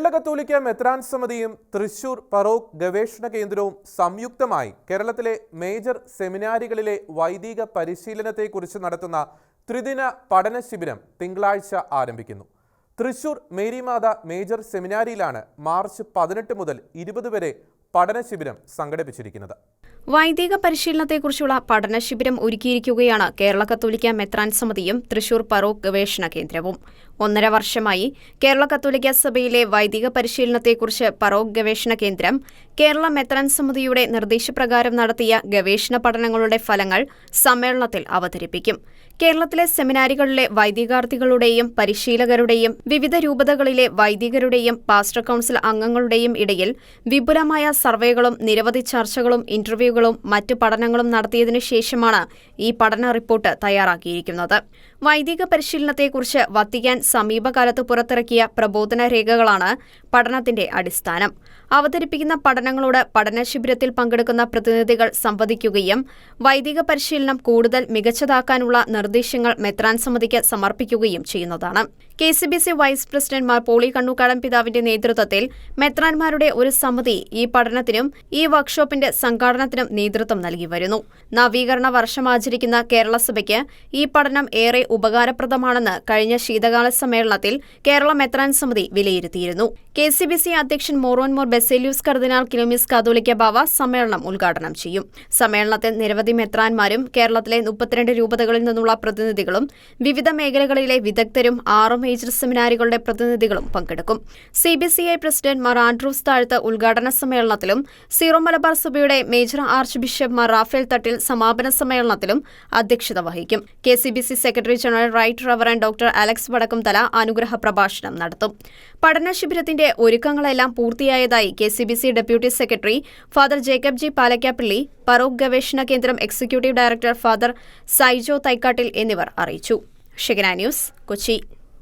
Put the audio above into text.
കേരള കത്തോലിക്ക മെത്രാൻ സമിതിയും തൃശൂർ പറോക്ക് ഗവേഷണ കേന്ദ്രവും സംയുക്തമായി കേരളത്തിലെ മേജർ സെമിനാരികളിലെ വൈദിക പരിശീലനത്തെക്കുറിച്ച് നടത്തുന്ന ത്രിദിന പഠന ശിബിരം തിങ്കളാഴ്ച ആരംഭിക്കുന്നു. തൃശൂർ മേരിമാത മേജർ സെമിനാരിയിലാണ് മാർച്ച് പതിനെട്ട് മുതൽ ഇരുപത് വരെ പഠന ശിബിരം സംഘടിപ്പിച്ചിരിക്കുന്നത്. വൈദിക പരിശീലനത്തെക്കുറിച്ചുള്ള പഠന ശിബിരം ഒരുക്കിയിരിക്കുകയാണ് കേരള കത്തോലിക്ക മെത്രാൻ സമിതിയും തൃശൂർ പറോക്ക് ഗവേഷണ കേന്ദ്രവും. ഒന്നര വർഷമായി കേരള കത്തോലിക്ക സഭയിലെ വൈദിക പരിശീലനത്തെക്കുറിച്ച് പറോക്ക് ഗവേഷണ കേന്ദ്രം കേരള മെത്രാൻ സമിതിയുടെ നിർദ്ദേശപ്രകാരം നടത്തിയ ഗവേഷണ പഠനങ്ങളുടെ ഫലങ്ങൾ സമ്മേളനത്തിൽ അവതരിപ്പിക്കും. കേരളത്തിലെ സെമിനാരികളിലെ വൈദികാർത്ഥികളുടെയും പരിശീലകരുടെയും വിവിധ രൂപതകളിലെ വൈദികരുടെയും പാസ്റ്റർ കൌൺസിൽ അംഗങ്ങളുടെയും ഇടയിൽ വിപുലമായ സർവേകളും നിരവധി ചർച്ചകളും ഇന്റർവ്യൂകളും മറ്റു പഠനങ്ങളും നടത്തിയതിനു ശേഷമാണ് ഈ പഠന റിപ്പോർട്ട് തയ്യാറാക്കിയിരിക്കുന്നത്. വൈദിക പരിശീലനത്തെക്കുറിച്ച് വത്തിക്കാൻ സമീപകാലത്ത് പുറത്തിറക്കിയ പ്രബോധന രേഖകളാണ് പഠനത്തിന്റെ അടിസ്ഥാനം. അവതരിപ്പിക്കുന്ന പഠനങ്ങളോട് പഠനശിബിരത്തിൽ പങ്കെടുക്കുന്ന പ്രതിനിധികൾ സംവദിക്കുകയും വൈദിക പരിശീലനം കൂടുതൽ മികച്ചതാക്കാനുള്ള നിർദ്ദേശങ്ങൾ മെത്രാൻ സമിതിക്ക് സമർപ്പിക്കുകയും ചെയ്യുന്നതാണ്. K C B C vice president Mar Poly Kannookadan പിതാവിന്റെ നേതൃത്വത്തിൽ മെത്രാൻമാരുടെ ഒരു സമിതി ഈ പഠനത്തിനും ഈ വർക്ക്ഷോപ്പിന്റെ സംഘാടനത്തിനും നേതൃത്വം നൽകി വരുന്നു. നവീകരണ വർഷം ആചരിക്കുന്ന കേരള സഭയ്ക്ക് ഈ പഠനം ഏറെ ഉപകാരപ്രദമാണെന്ന് കഴിഞ്ഞ ശീതകാല സമ്മേളനത്തിൽ കേരള മെത്രാൻ സമിതി വിലയിരുത്തിയിരുന്നു. കെ സി ബി സി അധ്യക്ഷൻ മോറോൻമോർ ബെസേലിയൂസ് കർദിനാൾ കിലോമിസ് കാതോലിക്ക ബാവ സമ്മേളനം ഉദ്ഘാടനം ചെയ്യും. സമ്മേളനത്തിൽ നിരവധി മെത്രാൻമാരും കേരളത്തിലെ മുപ്പത്തിരണ്ട് രൂപതകളിൽ നിന്നുള്ള പ്രതിനിധികളും വിവിധ മേഖലകളിലെ വിദഗ്ധരും ആറ് മേജർ സെമിനാരികളുടെ പ്രതിനിധികളും പങ്കെടുക്കും. C B C I president Mar Andrews Thazhath ഉദ്ഘാടന സമ്മേളനത്തിലും സീറോ മലബാർ സഭയുടെ major archbishop Mar Raphael Thattil സമാപന സമ്മേളനത്തിലും അധ്യക്ഷത വഹിക്കും. K C B C secretary general right reverend doctor Alex Vadakkumthala അനുഗ്രഹ പ്രഭാഷണം നടത്തും. പഠന ശിബിരത്തിന്റെ ഒരുക്കങ്ങളെല്ലാം പൂർത്തിയായതായി K C B C deputy secretary father Jacob G Palakkappilly പറോക് ഗവേഷണ കേന്ദ്രം executive director father Saijo Thaikkattil എന്നിവർ അറിയിച്ചു. ന്യൂസ് കൊച്ചി.